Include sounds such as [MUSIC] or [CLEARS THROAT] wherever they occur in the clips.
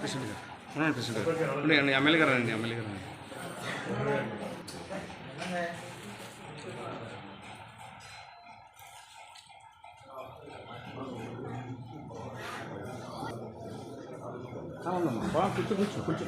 కృష్ణ గారు ఉన్నాను కృష్ణ గారు ఉండండి, ఎమ్మెల్యే గారు రండి ఎమ్మెల్యే గారు Tamam bana küçük küçük küçük.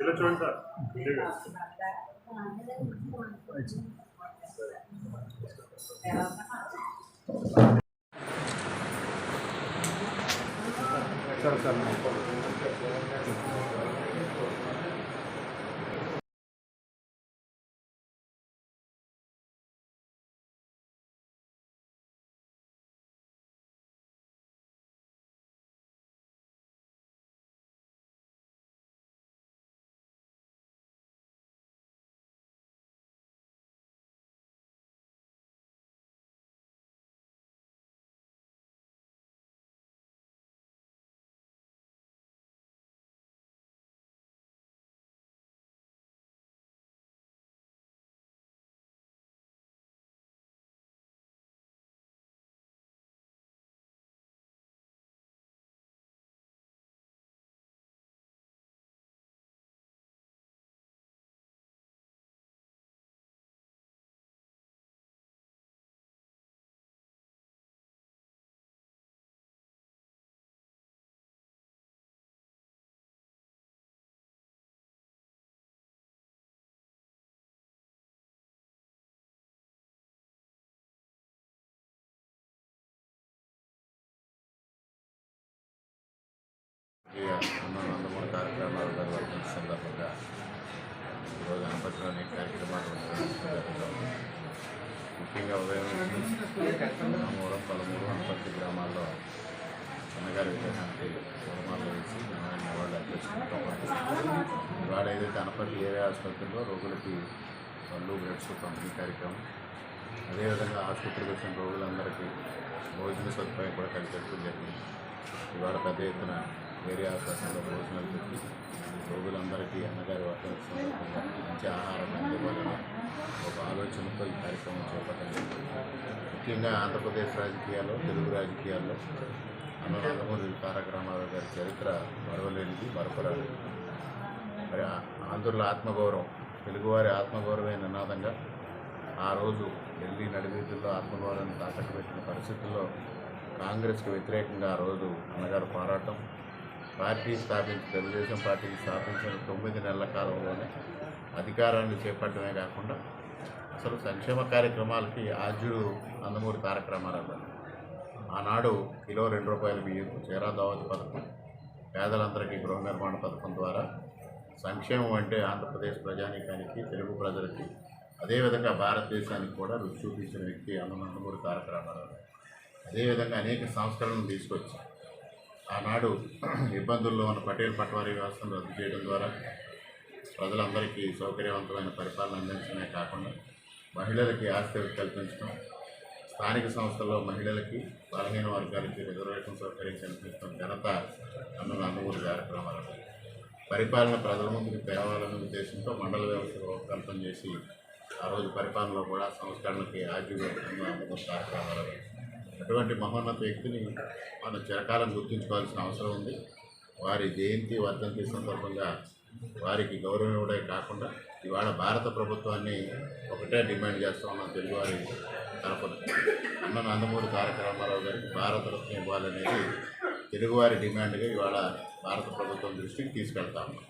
ఇలా చూడండి సార్ సరే సరే ఈ అన్న కార్యక్రమాలు నిర్వహించిన సందర్భంగా ఈరోజు అనపతిలోని కార్యక్రమాలు ముఖ్యంగా ఉదయం మూడు పదమూడు అనపతి గ్రామాల్లో అన్నగారి విగ్రహానికి పూలమాలలు వేసి నారాయణ నివాళులు అర్పించడంతో పాటు ఇవాళ ఏదైతే అనపతి ఏరియా ఆసుపత్రిలో రోగులకి పళ్ళు బ్రెడ్స్ పంపిణీ కార్యక్రమం అదేవిధంగా ఆసుపత్రికి వచ్చిన రోగులందరికీ భోజన సదుపాయం కూడా కల్పించడం జరిగింది. ఇవాళ పెద్ద ఎత్తున ఏరియా ఆసుపత్రిలో భోజనాలు పెట్టి రోగులందరికీ అన్నగారి వర్తన సందర్భంగా మంచి ఆహారం అందివ్వాలని ఒక ఆలోచనతో ఈ కార్యక్రమం చేపట్టడం ముఖ్యంగా ఆంధ్రప్రదేశ్ రాజకీయాల్లో తెలుగు రాజకీయాల్లో అన్న తారక రామారావు గారి చరిత్ర మరవలేనిది మరపురాలేదు మరి ఆంధ్రుల ఆత్మగౌరవం తెలుగువారి ఆత్మగౌరవమే నినాదంగా ఆ రోజు ఢిల్లీ నడివీధుల్లో ఆత్మగౌరవాన్ని తాకట్టు పెట్టిన పరిస్థితుల్లో కాంగ్రెస్కి వ్యతిరేకంగా ఆ రోజు అన్నగారు పోరాటం. పార్టీ స్థాపించి తెలుగుదేశం పార్టీకి స్థాపించిన తొమ్మిది నెలల కాలంలోనే అధికారాన్ని చేపట్టడమే కాకుండా అసలు సంక్షేమ కార్యక్రమాలకి ఆద్యుడు నందమూరి తారక రామారావు ఆనాడు కిలో రెండు రూపాయల బియ్యం చేరా దావత్ పథకం పేదలందరికీ గృహ నిర్మాణ పథకం ద్వారా సంక్షేమం అంటే ఆంధ్రప్రదేశ్ ప్రజానీకానికి తెలుగు ప్రజలకి అదేవిధంగా భారతదేశానికి కూడా రుచి చూపించిన వ్యక్తి అన్న నందమూరి తారక రామారావు అదేవిధంగా అనేక సంస్కరణలు తీసుకొచ్చారు ఆనాడు [CLEARS THROAT] ఇబ్బందుల్లో ఉన్న పటేల్ పట్వారీ వ్యవస్థను రద్దు చేయడం ద్వారా ప్రజలందరికీ సౌకర్యవంతమైన పరిపాలన అందించడమే కాకుండా మహిళలకి ఆస్తి కల్పించడం స్థానిక సంస్థల్లో మహిళలకి బలహీన వర్గాలకి రిజర్వేషన్ సౌకర్యం కల్పించడం ఘనత అన్న నందమూరి కార్యక్రమాలు పరిపాలన ప్రజల ముందుకు తేవాలనే ఉద్దేశంతో మండల వ్యవస్థ రూపకల్పన చేసి ఆ రోజు పరిపాలనలో కూడా సంస్కరణలకి ఆజీవంగా నందమూరి కార్యక్రమాలు అటువంటి మహోన్నత వ్యక్తిని మనం చిరకాలం గుర్తుంచుకోవాల్సిన అవసరం ఉంది. వారి జయంతి వర్ధంతి సందర్భంగా వారికి గౌరవం ఇవ్వడే కాకుండా ఇవాళ భారత ప్రభుత్వాన్ని ఒకటే డిమాండ్ చేస్తా తెలుగువారి తరపున. అన్న నందమూరి తారక రామారావు గారికి భారతరత్న ఇవ్వాలనేది తెలుగువారి డిమాండ్గా ఇవాళ భారత ప్రభుత్వం దృష్టికి తీసుకెళ్తా ఉన్నాం